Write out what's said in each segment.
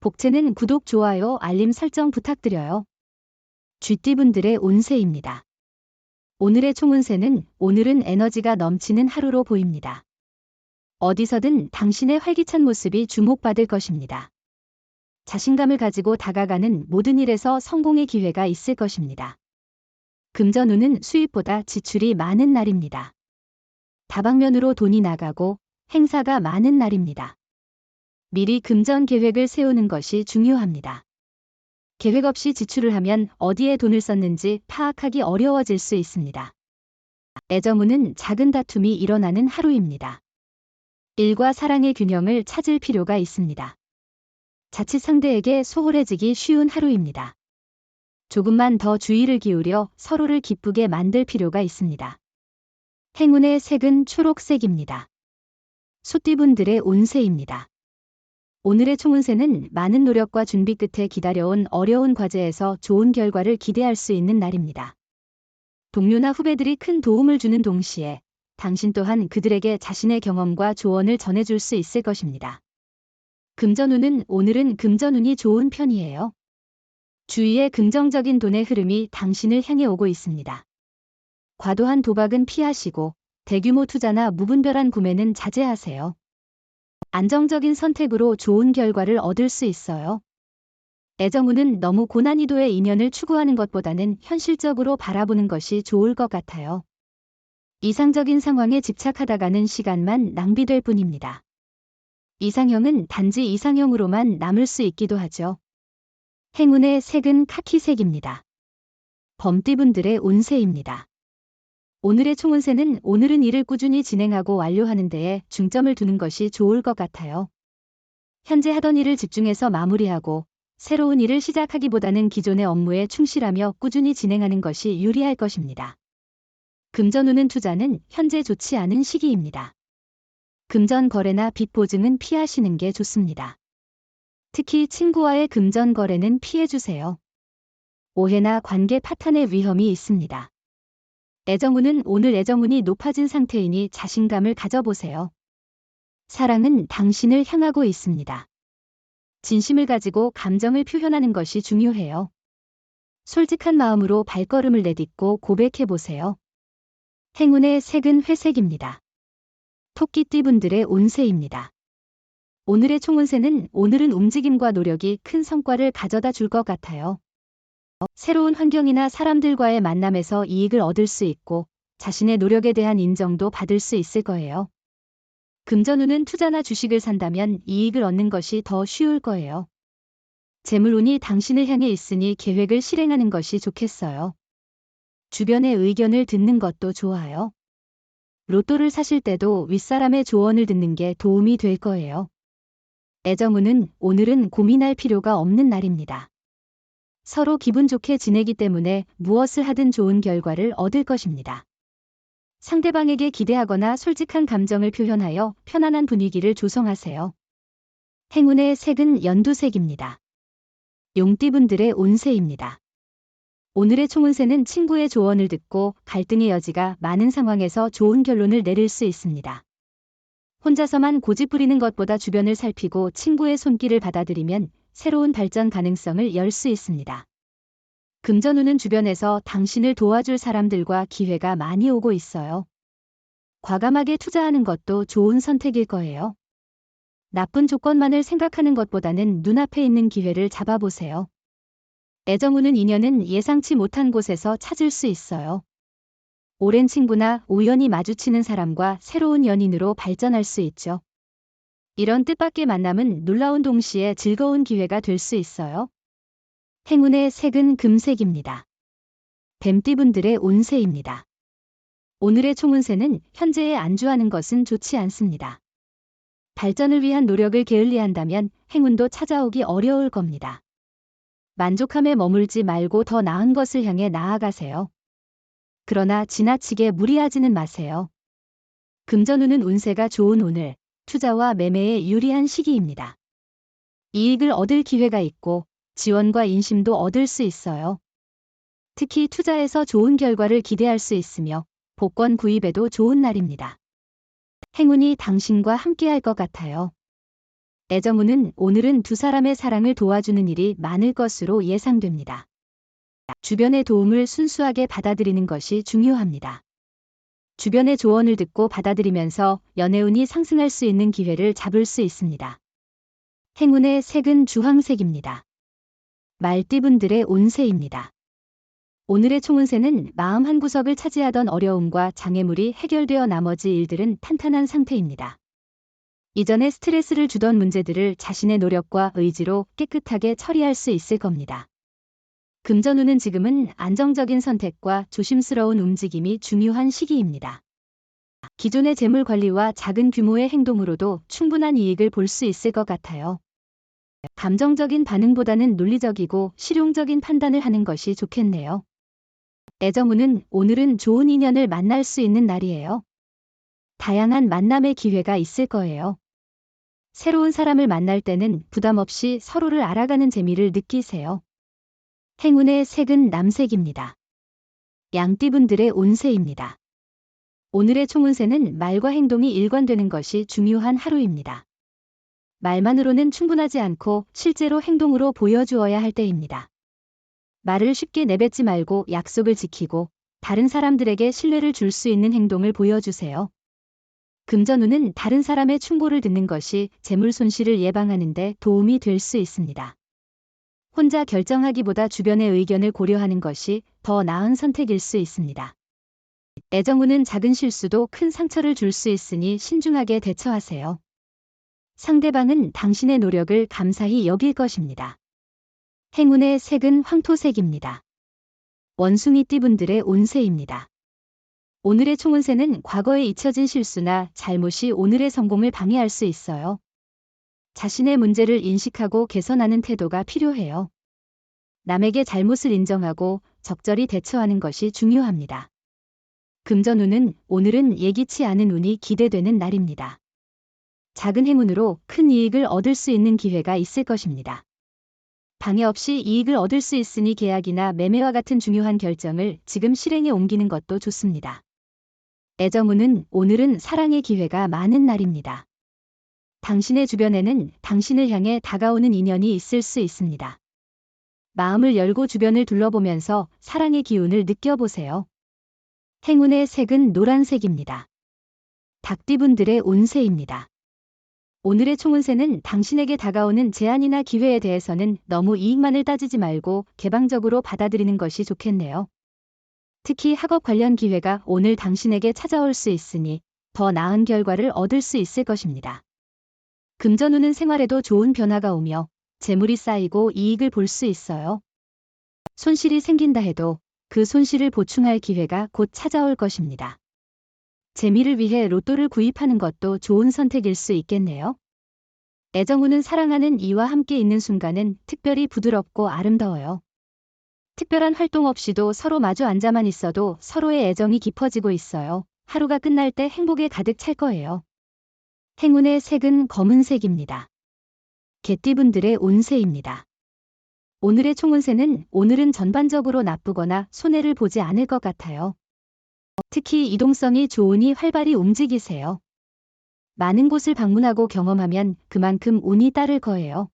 복채는 구독, 좋아요, 알림 설정 부탁드려요. 쥐띠분들의 운세입니다. 오늘의 총운세는 오늘은 에너지가 넘치는 하루로 보입니다. 어디서든 당신의 활기찬 모습이 주목받을 것입니다. 자신감을 가지고 다가가는 모든 일에서 성공의 기회가 있을 것입니다. 금전운은 수입보다 지출이 많은 날입니다. 다방면으로 돈이 나가고 행사가 많은 날입니다. 미리 금전 계획을 세우는 것이 중요합니다. 계획 없이 지출을 하면 어디에 돈을 썼는지 파악하기 어려워질 수 있습니다. 애정운은 작은 다툼이 일어나는 하루입니다. 일과 사랑의 균형을 찾을 필요가 있습니다. 자칫 상대에게 소홀해지기 쉬운 하루입니다. 조금만 더 주의를 기울여 서로를 기쁘게 만들 필요가 있습니다. 행운의 색은 초록색입니다. 소띠분들의 운세입니다. 오늘의 총운세는 많은 노력과 준비 끝에 기다려온 어려운 과제에서 좋은 결과를 기대할 수 있는 날입니다. 동료나 후배들이 큰 도움을 주는 동시에 당신 또한 그들에게 자신의 경험과 조언을 전해줄 수 있을 것입니다. 금전운은 오늘은 금전운이 좋은 편이에요. 주위에 긍정적인 돈의 흐름이 당신을 향해 오고 있습니다. 과도한 도박은 피하시고 대규모 투자나 무분별한 구매는 자제하세요. 안정적인 선택으로 좋은 결과를 얻을 수 있어요. 애정운은 너무 고난이도의 인연을 추구하는 것보다는 현실적으로 바라보는 것이 좋을 것 같아요. 이상적인 상황에 집착하다가는 시간만 낭비될 뿐입니다. 이상형은 단지 이상형으로만 남을 수 있기도 하죠. 행운의 색은 카키색입니다. 범띠분들의 운세입니다. 오늘의 총운세는 오늘은 일을 꾸준히 진행하고 완료하는 데에 중점을 두는 것이 좋을 것 같아요. 현재 하던 일을 집중해서 마무리하고 새로운 일을 시작하기보다는 기존의 업무에 충실하며 꾸준히 진행하는 것이 유리할 것입니다. 금전운은 투자는 현재 좋지 않은 시기입니다. 금전 거래나 빚 보증은 피하시는 게 좋습니다. 특히 친구와의 금전 거래는 피해주세요. 오해나 관계 파탄의 위험이 있습니다. 애정운은 오늘 애정운이 높아진 상태이니 자신감을 가져보세요. 사랑은 당신을 향하고 있습니다. 진심을 가지고 감정을 표현하는 것이 중요해요. 솔직한 마음으로 발걸음을 내딛고 고백해보세요. 행운의 색은 회색입니다. 토끼띠분들의 운세입니다. 오늘의 총운세는 오늘은 움직임과 노력이 큰 성과를 가져다 줄 것 같아요. 새로운 환경이나 사람들과의 만남에서 이익을 얻을 수 있고 자신의 노력에 대한 인정도 받을 수 있을 거예요. 금전운은 투자나 주식을 산다면 이익을 얻는 것이 더 쉬울 거예요. 재물운이 당신을 향해 있으니 계획을 실행하는 것이 좋겠어요. 주변의 의견을 듣는 것도 좋아요. 로또를 사실 때도 윗사람의 조언을 듣는 게 도움이 될 거예요. 애정운은 오늘은 고민할 필요가 없는 날입니다. 서로 기분 좋게 지내기 때문에 무엇을 하든 좋은 결과를 얻을 것입니다. 상대방에게 기대하거나 솔직한 감정을 표현하여 편안한 분위기를 조성하세요. 행운의 색은 연두색입니다. 용띠분들의 운세입니다. 오늘의 총운세는 친구의 조언을 듣고 갈등의 여지가 많은 상황에서 좋은 결론을 내릴 수 있습니다. 혼자서만 고집 부리는 것보다 주변을 살피고 친구의 손길을 받아들이면 새로운 발전 가능성을 열 수 있습니다. 금전운은 주변에서 당신을 도와줄 사람들과 기회가 많이 오고 있어요. 과감하게 투자하는 것도 좋은 선택일 거예요. 나쁜 조건만을 생각하는 것보다는 눈앞에 있는 기회를 잡아보세요. 애정운은 인연은 예상치 못한 곳에서 찾을 수 있어요. 오랜 친구나 우연히 마주치는 사람과 새로운 연인으로 발전할 수 있죠. 이런 뜻밖의 만남은 놀라운 동시에 즐거운 기회가 될 수 있어요. 행운의 색은 금색입니다. 뱀띠분들의 운세입니다. 오늘의 총운세는 현재에 안주하는 것은 좋지 않습니다. 발전을 위한 노력을 게을리한다면 행운도 찾아오기 어려울 겁니다. 만족함에 머물지 말고 더 나은 것을 향해 나아가세요. 그러나 지나치게 무리하지는 마세요. 금전운은 운세가 좋은 오늘, 투자와 매매에 유리한 시기입니다. 이익을 얻을 기회가 있고 지원과 인심도 얻을 수 있어요. 특히 투자에서 좋은 결과를 기대할 수 있으며 복권 구입에도 좋은 날입니다. 행운이 당신과 함께할 것 같아요. 애정운은 오늘은 두 사람의 사랑을 도와주는 일이 많을 것으로 예상됩니다. 주변의 도움을 순수하게 받아들이는 것이 중요합니다. 주변의 조언을 듣고 받아들이면서 연애운이 상승할 수 있는 기회를 잡을 수 있습니다. 행운의 색은 주황색입니다. 말띠분들의 운세입니다. 오늘의 총운세는 마음 한구석을 차지하던 어려움과 장애물이 해결되어 나머지 일들은 탄탄한 상태입니다. 이전에 스트레스를 주던 문제들을 자신의 노력과 의지로 깨끗하게 처리할 수 있을 겁니다. 금전운은 지금은 안정적인 선택과 조심스러운 움직임이 중요한 시기입니다. 기존의 재물 관리와 작은 규모의 행동으로도 충분한 이익을 볼 수 있을 것 같아요. 감정적인 반응보다는 논리적이고 실용적인 판단을 하는 것이 좋겠네요. 애정운은 오늘은 좋은 인연을 만날 수 있는 날이에요. 다양한 만남의 기회가 있을 거예요. 새로운 사람을 만날 때는 부담 없이 서로를 알아가는 재미를 느끼세요. 행운의 색은 남색입니다. 양띠분들의 운세입니다. 오늘의 총운세는 말과 행동이 일관되는 것이 중요한 하루입니다. 말만으로는 충분하지 않고 실제로 행동으로 보여주어야 할 때입니다. 말을 쉽게 내뱉지 말고 약속을 지키고 다른 사람들에게 신뢰를 줄 수 있는 행동을 보여주세요. 금전운은 다른 사람의 충고를 듣는 것이 재물 손실을 예방하는 데 도움이 될 수 있습니다. 혼자 결정하기보다 주변의 의견을 고려하는 것이 더 나은 선택일 수 있습니다. 애정운은 작은 실수도 큰 상처를 줄 수 있으니 신중하게 대처하세요. 상대방은 당신의 노력을 감사히 여길 것입니다. 행운의 색은 황토색입니다. 원숭이 띠분들의 운세입니다. 오늘의 총운세는 과거에 잊혀진 실수나 잘못이 오늘의 성공을 방해할 수 있어요. 자신의 문제를 인식하고 개선하는 태도가 필요해요. 남에게 잘못을 인정하고 적절히 대처하는 것이 중요합니다. 금전운은 오늘은 예기치 않은 운이 기대되는 날입니다. 작은 행운으로 큰 이익을 얻을 수 있는 기회가 있을 것입니다. 방해 없이 이익을 얻을 수 있으니 계약이나 매매와 같은 중요한 결정을 지금 실행에 옮기는 것도 좋습니다. 애정운은 오늘은 사랑의 기회가 많은 날입니다. 당신의 주변에는 당신을 향해 다가오는 인연이 있을 수 있습니다. 마음을 열고 주변을 둘러보면서 사랑의 기운을 느껴보세요. 행운의 색은 노란색입니다. 닭띠분들의 운세입니다. 오늘의 총운세는 당신에게 다가오는 제안이나 기회에 대해서는 너무 이익만을 따지지 말고 개방적으로 받아들이는 것이 좋겠네요. 특히 학업 관련 기회가 오늘 당신에게 찾아올 수 있으니 더 나은 결과를 얻을 수 있을 것입니다. 금전운은 생활에도 좋은 변화가 오며 재물이 쌓이고 이익을 볼 수 있어요. 손실이 생긴다 해도 그 손실을 보충할 기회가 곧 찾아올 것입니다. 재미를 위해 로또를 구입하는 것도 좋은 선택일 수 있겠네요. 애정운은 사랑하는 이와 함께 있는 순간은 특별히 부드럽고 아름다워요. 특별한 활동 없이도 서로 마주 앉아만 있어도 서로의 애정이 깊어지고 있어요. 하루가 끝날 때 행복에 가득 찰 거예요. 행운의 색은 검은색입니다. 개띠분들의 운세입니다. 오늘의 총운세는 오늘은 전반적으로 나쁘거나 손해를 보지 않을 것 같아요. 특히 이동성이 좋으니 활발히 움직이세요. 많은 곳을 방문하고 경험하면 그만큼 운이 따를 거예요.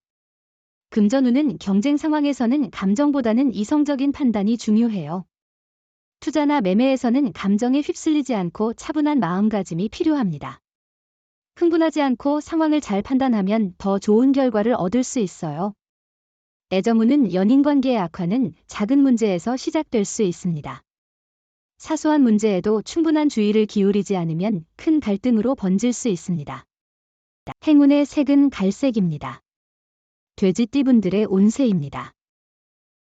금전운은 경쟁 상황에서는 감정보다는 이성적인 판단이 중요해요. 투자나 매매에서는 감정에 휩쓸리지 않고 차분한 마음가짐이 필요합니다. 흥분하지 않고 상황을 잘 판단하면 더 좋은 결과를 얻을 수 있어요. 애정운은 연인 관계의 악화는 작은 문제에서 시작될 수 있습니다. 사소한 문제에도 충분한 주의를 기울이지 않으면 큰 갈등으로 번질 수 있습니다. 행운의 색은 갈색입니다. 돼지띠분들의 운세입니다.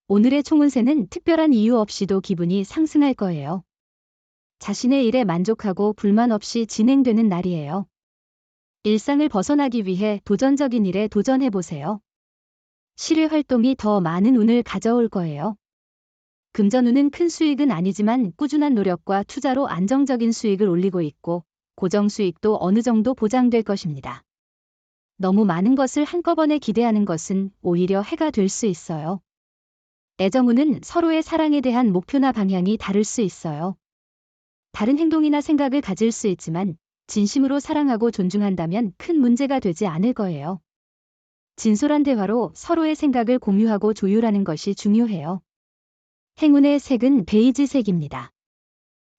오늘의 총운세는 특별한 이유 없이도 기분이 상승할 거예요. 자신의 일에 만족하고 불만 없이 진행되는 날이에요. 일상을 벗어나기 위해 도전적인 일에 도전해보세요. 실외 활동이 더 많은 운을 가져올 거예요. 금전운은 큰 수익은 아니지만 꾸준한 노력과 투자로 안정적인 수익을 올리고 있고 고정 수익도 어느 정도 보장될 것입니다. 너무 많은 것을 한꺼번에 기대하는 것은 오히려 해가 될 수 있어요. 애정운은 서로의 사랑에 대한 목표나 방향이 다를 수 있어요. 다른 행동이나 생각을 가질 수 있지만 진심으로 사랑하고 존중한다면 큰 문제가 되지 않을 거예요. 진솔한 대화로 서로의 생각을 공유하고 조율하는 것이 중요해요. 행운의 색은 베이지색입니다.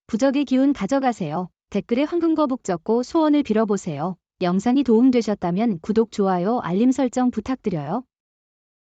부적의 기운 가져가세요. 댓글에 황금거북 적고 소원을 빌어보세요. 영상이 도움되셨다면 구독, 좋아요, 알림 설정 부탁드려요.